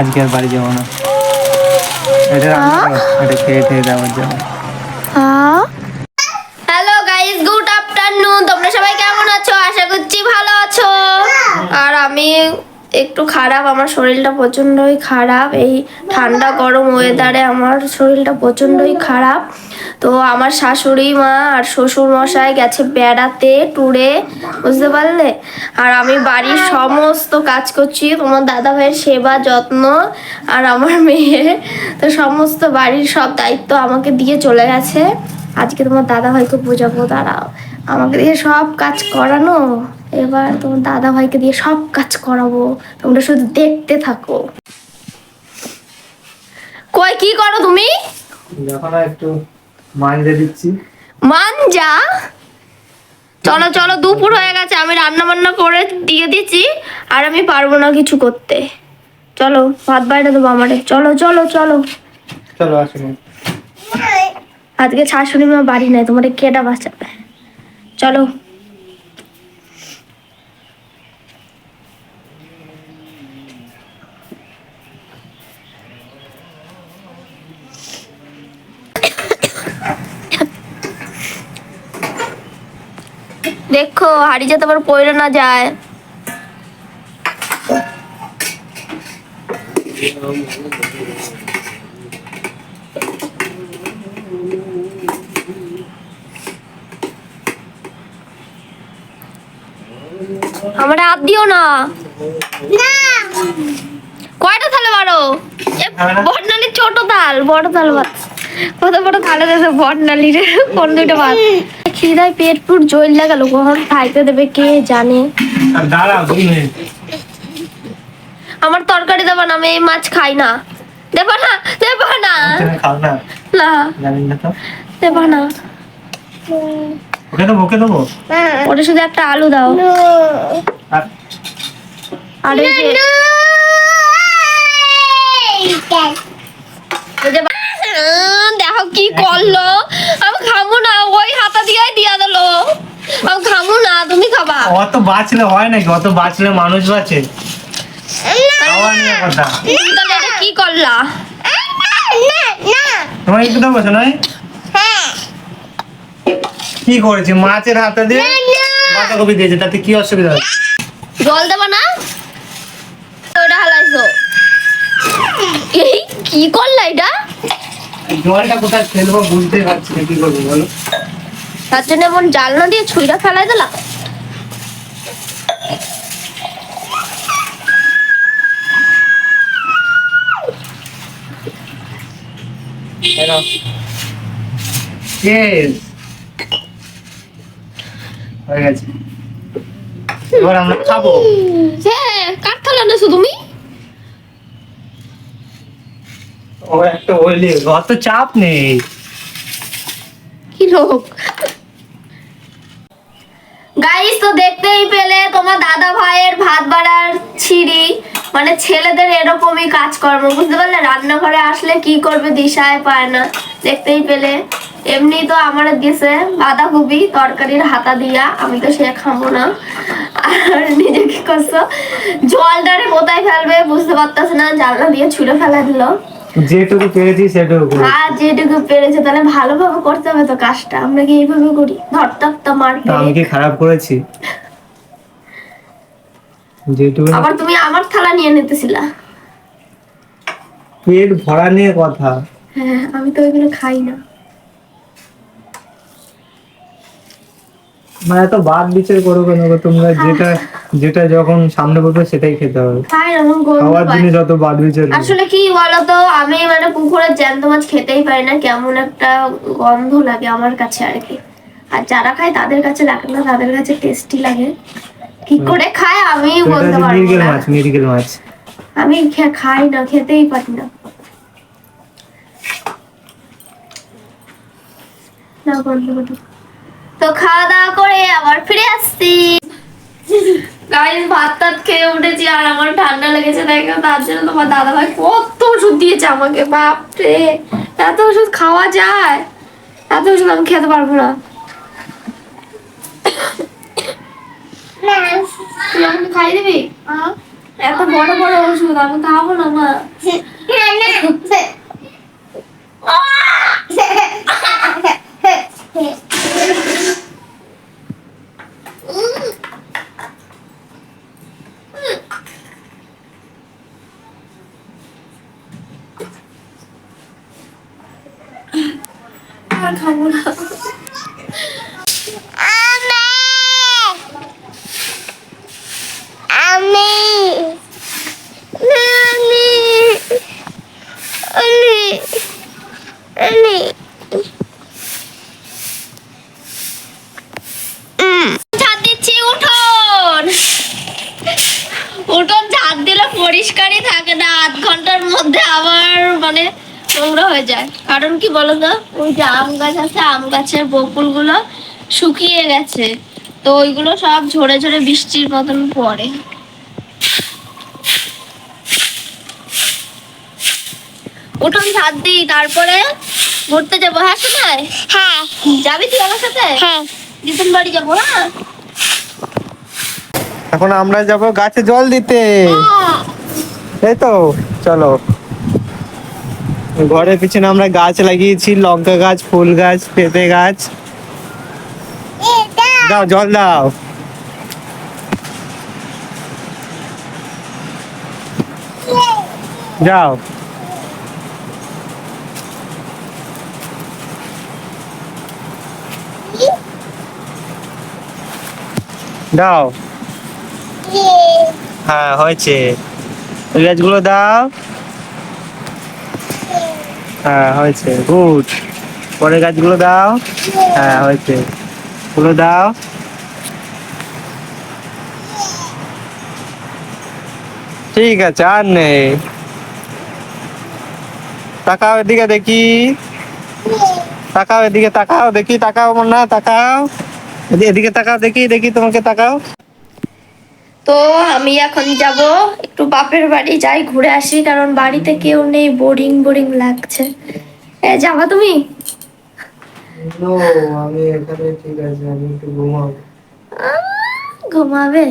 আজকে আর বাড়ি যাব না। এটা রান্না করো এটা খেয়ে খেয়ে দেওয়ার জন্য। হ্যালো গাইস গুড আফটারনুন তোমরা সবাই কেমন আছো? আশা করছি ভালো আছো। আর আমি একটু খারাপ আমার শরীরটা প্রচণ্ডই খারাপ। এই ঠান্ডা গরম ওয়েদারে আমার শরীরটা প্রচণ্ডই খারাপ। তো আমার শাশুড়ি মা আর শ্বশুর মশাই গেছে বেড়াতে ট্যুরে বুঝতে পারলে? আর আমি বাড়ির সমস্ত কাজ করছি। তোমার দাদা ভাইয়ের সেবা, যত্ন আর আমার মেয়ে তো সমস্ত বাড়ির সব দায়িত্ব আমাকে দিয়ে চলে গেছে। আজকে তোমার দাদা ভাইকে বোঝাবো, দাঁড়াও। আমাকে দিয়ে সব কাজ করানো, এবার তোমার দাদা ভাইকে দিয়ে সব কাজ করাবো। তোমরা শুধু দেখতে থাকো। কই কি করো তুমি? যখন একটু মাইনে দিচ্ছি। মানজা চলো চলো দুপুর হয়ে গেছে আমি রান্না বান্না করে দিয়ে দিচ্ছি আর আমি পারব না কিছু করতে। চলো ভাত বাইরে দেবো আমারে। চলো চলো চলো। চলো আসুন আজকে শাশুড়ি মা বাড়ি নেই তোমার কেটা বাঁচাবে? চলো। দেখো হাড়ি যাতে আবার পড়ে না যায়। আমার হাত দিও না। কয়টা থালে বারো? বটনালির ছোট তাল বড় তাল ভাত কত বড় থালে দেবে বটনালির? কোন দুটো ভাত খিদায় পেট পুর জল লাগালো কখন খাইতে দেবে কে জানে? আমার তরকারি দেবা না আমি এই মাছ খাই না। দেবা না দেবা না। না। দেবা না। ওকে দেবো ওকে দেবো? ওটা শুধু একটা আলু দাও। আর এই যে দেখো কি করল? আমি খাব না ওই হাতা দিয়ে দিয়া দিলো আমি খাব না তুমি খাবা অত বাঁচলে হয় নাকি? অত বাঁচলে মানুষ বাঁচে? খাওয়া নিয়ে কথা। তাহলে এটা কি করলা? তোমার একটু দেবো শোনাই কি করেছে? মাছের হাতে দিয়ে বাঁধাকপি দিয়েছে তাতে কি অসুবিধা হচ্ছে? জল দেবা না? ওটা হালাইছো। এই কি করলা এটা? জলটা কোথায় ফেলব বুঝতেই পারছি না কি করব বলো? তার জন্য এমন জালনা দিয়ে ছুঁইটা ফেলাই দিলাম Yes. হয়ে গেছে। এবার আমরা খাব। হ্যাঁ কাঠ থালা নেছো তুমি? ও একটা ওইলি অত চাপ নেই। কি লোক? গাইস তো দেখতেই পেলে তোমার দাদা ভাইয়ের ভাত বাড়ার ছিঁড়ি মানে ছেলেদের এরকমই কাজকর্ম বুঝতে পারলে? রান্নাঘরে আসলে কি করবে দিশায় পায় না। দেখতেই পেলে। এমনি তো আমার দিছে বাঁধাকপি তরকারির হাতা দিয়া আমি তো সে খাব না। আর নিজে কি করছ জলটারে কোথায় ফেলবে বুঝতে পারতেছে না জানলা দিয়ে ছুঁড়ে ফেলা দিল। যেটুকু পেরেছি সেটুকু। আর যেটুকু পেরেছে তাহলে ভালোভাবে করতে হবে তো কাজটা। আমরা কি এইভাবে করি? ধরতাক্তা মারবে তা আমি কি খারাপ করেছি? যেটুকু আবার তুমি আমার থালা নিয়ে নিতেছিলা। পেট ভরা নিয়ে কথা। হ্যাঁ আমি তো ওইগুলো খাই না। মানে এত বাদ বিচার করো কেন তোমরা যেটা যেটা যখন সামনে পড়বে সেটাই খেতে হবে। গন্ধ খাওয়ার। জিনিস অত বাদ বিচার আসলে কি বলতো আমি মানে পুকুরের জ্যান্ত মাছ খেতেই পারি না কেমন একটা গন্ধ লাগে আমার কাছে আর কি। আর যারা খায় তাদের কাছে লাগে না তাদের কাছে টেস্টি লাগে। কি করে খায় আমি বলতে পারব না। মাছ মাছ। আমি খাই না খেতেই পারি না। না বন্ধ। তো খাওয়া দাওয়া করে আবার ফিরে আসছি। ভাত টাত খেয়ে উঠেছি আর আমার ঠান্ডা লেগেছে দেখো তার জন্য তোমার দাদা ভাই কত ওষুধ দিয়েছে আমাকে বাপরে। এত ওষুধ খাওয়া যায়। এত ওষুধ আমি খেতে পারব না। খাই দিবি? এত বড় বড় ওষুধ আমি খাব না মা। খাব না আমি আমি আমি আমি ঝাড় দিচ্ছি উঠোন উঠোন ঝাড় দিলে পরিষ্কারই থাকে না আধ ঘণ্টার মধ্যে আবার মানে নোংরা হয়ে যায় কারণ কি বলো তো ওই যে আম গাছ আছে আম গাছের বকুলগুলো শুকিয়ে গেছে। তো ওইগুলো সব ঝরে ঝরে বৃষ্টির মতন পড়ে। উঠোন ঝাড় দিই তারপরে ঘুরতে যাব হ্যাঁ শোনায় হ্যাঁ। যাবি তুই আমার সাথে? হ্যাঁ। দিদুন বাড়ি যাব হ্যাঁ? এখন আমরা যাব গাছে জল দিতে। এই তো চলো। ঘরের পিছনে আমরা গাছ লাগিয়েছি, লঙ্কা গাছ, ফুল গাছ, পেঁপে গাছ। দাও, জল দাও। যাও। দাও। হ্যাঁ হয়েছে। গাছগুলো দাও। হ্যাঁ হয়েছে। গুড। পরের গাছগুলো দাও। হ্যাঁ হয়েছে। গুলো দাও। ঠিক আছে, আর নেই। তাকাও এদিকে দেখি। তাকাও এদিকে, তাকাও দেখি। তাকাও না তাকাও। এদিকে তাকাও, দেখি দেখি তোমাকে তাকাও। তো আমি এখন যাব একটু বাপের বাড়ি যাই ঘুরে আসি কারণ বাড়িতে কেউ নেই বোরিং বোরিং লাগছে। এ যাবা তুমি? আমি এখানে ঠিক আছে আমি একটু ঘুমাবো। ঘুমাবে?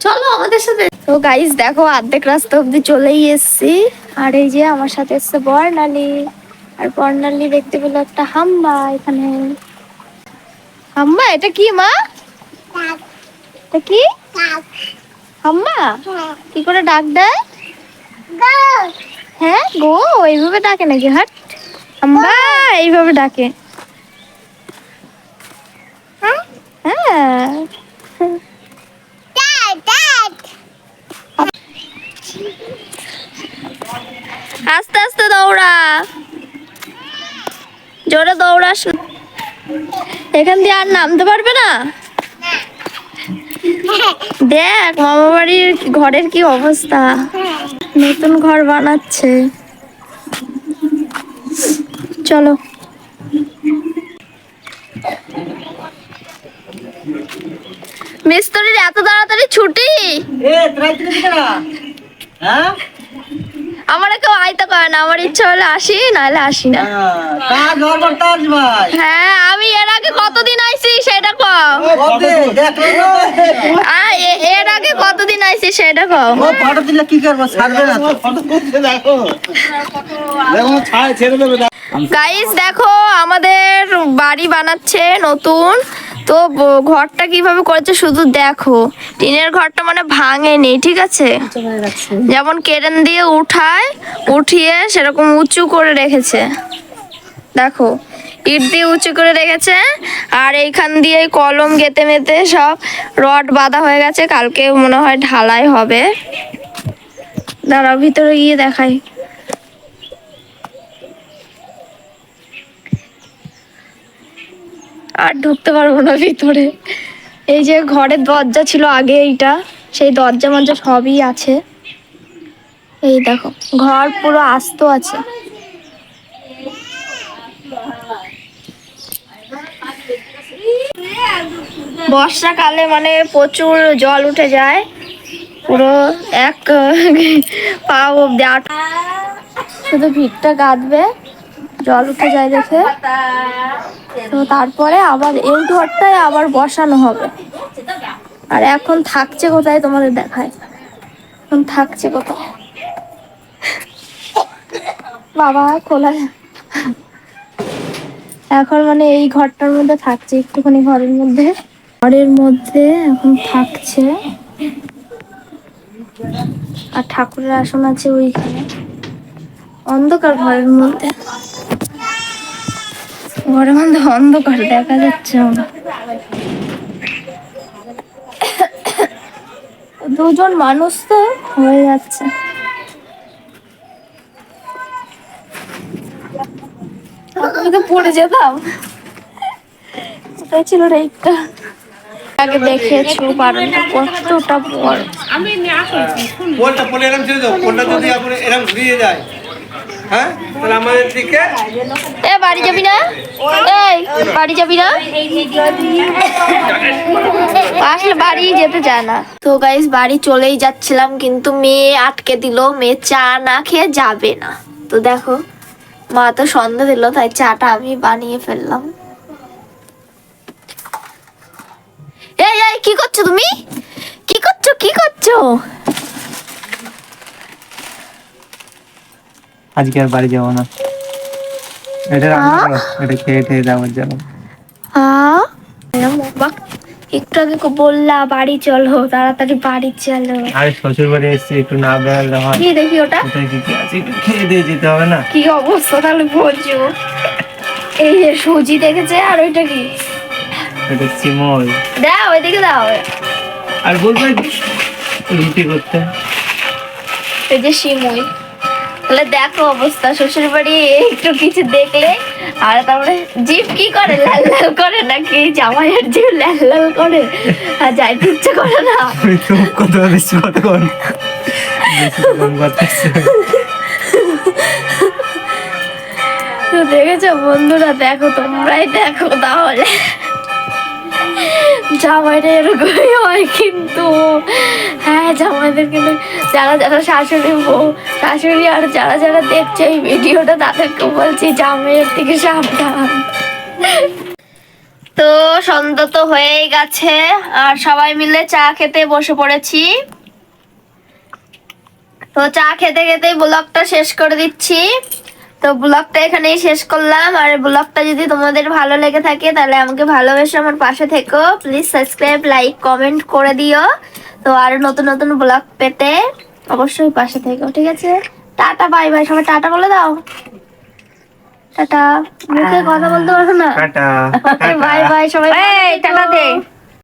চলো আমাদের সাথে। তো গাইস দেখো অর্ধেক রাস্তা অব্দি চলেই এসছি। আর এই যে আমার সাথে এসছে বর্ণালী। আর বর্ণালী দেখতে পেল একটা হাম্বা এখানে। হাম্বা এটা কি মা? এটা কি? হাম্বা কি করে ডাক দেয়? হ্যাঁ গো এইভাবে ডাকে নাকি? হাট। হাম্বা এইভাবে ডাকে। হ্যাঁ। আস্তে আস্তে দৌড়া। জোরে দৌড়া শু- এখান দিয়ে আর নামতে পারবে না? দেখ মামা বাড়ির ঘরের কি অবস্থা? নতুন ঘর বানাচ্ছে। চলো। মিস্ত্রির এত তাড়াতাড়ি ছুটি? আমার কেউ আইতে করে না আমার ইচ্ছা হলে আসি নাহলে আসি না। হ্যাঁ আমি এর আগে কতদিন আইছি সেটা কও। এর আগে কতদিন আইছি সেটা কও। ফটো দিলে কি করব? ছাড়বে না ফটো দেখো। গাইস দেখো আমাদের বাড়ি বানাচ্ছে নতুন তো ঘরটা কীভাবে করেছে শুধু দেখো। টিনের ঘরটা মানে ভাঙেনি, ঠিক আছে? যেমন কেরেন দিয়ে উঠায়, উঠিয়ে সেরকম উঁচু করে রেখেছে। দেখো, ইট দিয়ে উঁচু করে রেখেছে, আর এইখান দিয়ে কলম গেতে মেতে সব রড বাঁধা হয়ে গেছে, কালকে মনে হয় ঢালাই হবে। দাঁড়াও, ভিতরে গিয়ে দেখাই। আর ঢুকতে পারব না ভিতরে। এই যে ঘরের দরজা ছিল আগে এইটা, সেই দরজা মরজা সবই আছে। এই দেখো, ঘর পুরো আস্ত আছে। বর্ষাকালে মানে প্রচুর জল উঠে যায়। পুরো এক পা অব্দি শুধু ভিড়টা গাঁদবে, জল উঠে যায় দেখে। তো তারপরে আবার এই ঘরটায় আবার বসানো হবে। আর এখন থাকছে কোথায় তোমাদের দেখায়। এখন থাকছে কোথায়? বাবা খোলা এখন মানে এই ঘরটার মধ্যে থাকছে, একটুখানি ঘরের মধ্যে। ঘরের মধ্যে এখন থাকছে। আর ঠাকুরের আসন আছে ওইখানে। অন্ধকার ঘরের মধ্যে। ঘরের মধ্যে অন্ধকার দেখা যাচ্ছে না। দুজন মানুষ তো হয়ে যাচ্ছে। আমি তো পড়ে যেতাম কোথায় ছিল রেকটা আগে বারোটা কতটা বড়। পোলটা পোলে এরম ছেড়ে দাও পোলটা যদি আপনি এরম ঘুরিয়ে যায়। হ্যাঁ? বাড়ি যাবি না? এই, বাড়ি যাবি না? আসলে বাড়ি যেতে চায় না। তো গাইস বাড়ি চলেই যাচ্ছিলাম, কিন্তু মেয়ে আটকে দিল। মেয়ে চা না খেয়ে যাবে না। তো দেখো, মা তো সন্ধ্যা দিল, তাই চাটা আমি বানিয়ে ফেললাম। এই এই, কি করছ তুমি? কি করছ? কি করছ? আজকে আর বাড়ি যাব না। এটা রান্না করো এটা খেয়ে খেয়ে জন্য হ্যাঁ একটু আগে কো বললা বাড়ি চলো তাড়াতাড়ি বাড়ি চলো। আরে শ্বশুর বাড়ি এসেছি একটু না বেড়ালে হয় কি দেখি ওটা। কোথায় কি কি আছে? একটু খেয়ে দিয়ে যেতে হবে না? কি অবস্থা তাহলে বোঝো এই যে সুজি দেখেছে আর ওইটা কি? এটা চিমল দাও ওইদিকে দাও। আর বলবে রুটি করতে। এই যে সিমুই তাহলে দেখো অবস্থা শ্বশুর বাড়ি একটু কিছু দেখলে আর তারপরে জিভ কি করে? লাল লাল করে নাকি জামাইয়ের জিভ লাল লাল করে? আর যাইতে ইচ্ছে করে না। কত বেশি দেখেছ বন্ধুরা দেখো তোমরাই দেখো তাহলে। জামাইরা এরকমই হয় কিন্তু। হ্যাঁ জামাইদের কিন্তু যারা যারা শাশুড়ি বউ শাশুড়ি আর যারা যারা দেখছে এই ভিডিওটা তাদেরকে বলছি, জামাইয়ের থেকে সাবধান। তো সন্ধ্যা তো হয়েই গেছে, আর সবাই মিলে চা খেতে বসে পড়েছি। তো চা খেতে খেতেই ব্লগটা শেষ করে দিচ্ছি। তো ব্লগটা এখানেই শেষ করলাম, আর ব্লগটা যদি তোমাদের ভালো লেগে থাকে, তাহলে আমাকে ভালোবেসে আমার পাশে থেকো। প্লিজ সাবস্ক্রাইব লাইক কমেন্ট করে দিও। তো আরও নতুন নতুন ব্লগ পেতে। অবশ্যই পাশে থেকো। ঠিক আছে। Tata bye bye. সবাই টাটা বলে দাও। টাটা। মুখে কথা বলতে পারো না। টাটা। Bye bye. সবাই টাটা দে।